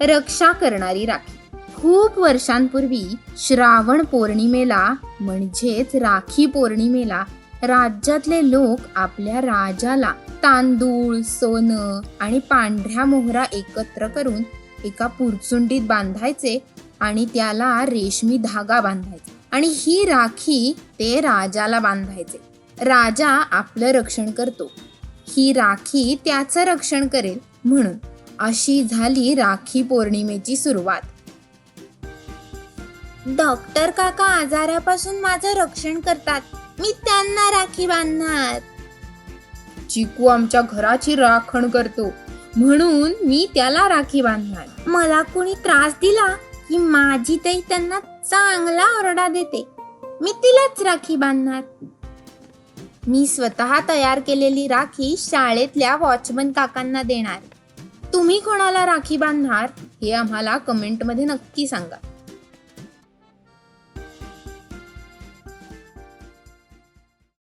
रक्षा करणारी राखी. खूप वर्षांपूर्वी श्रावण पौर्णिमेला म्हणजेच राखी पौर्णिमेला राज्यातले लोक आपल्या राजाला तांदूळ सोनं आणि पांढऱ्या मोहरा एकत्र करून एका पुरचुंडीत बांधायचे आणि त्याला रेशमी धागा बांधायचा. आणि ही राखी ते राजाला बांधायचे. राजा आपलं रक्षण करतो. ही राखी त्याचं रक्षण करेल म्हणून. अशी झाली राखी पौर्णिमेची सुरुवात. डॉक्टर काका आजारापासून माझं रक्षण करतात. मी त्यांना राखी बांधणार. चिकू आमच्या घराची राखण करतो. म्हणून मी त्याला राखी बांधणार. मला कोणी त्रास दिला की माझी ताई त्यांना चांगला ओरडा देते. मी तिलाच राखी बांधणार. मी स्वतः तयार केलेली राखी शाळेतल्या वॉचमन काकांना देणार. तुम्ही कोणाला राखी बांधणार हे आम्हाला कमेंटमध्ये नक्की सांगा.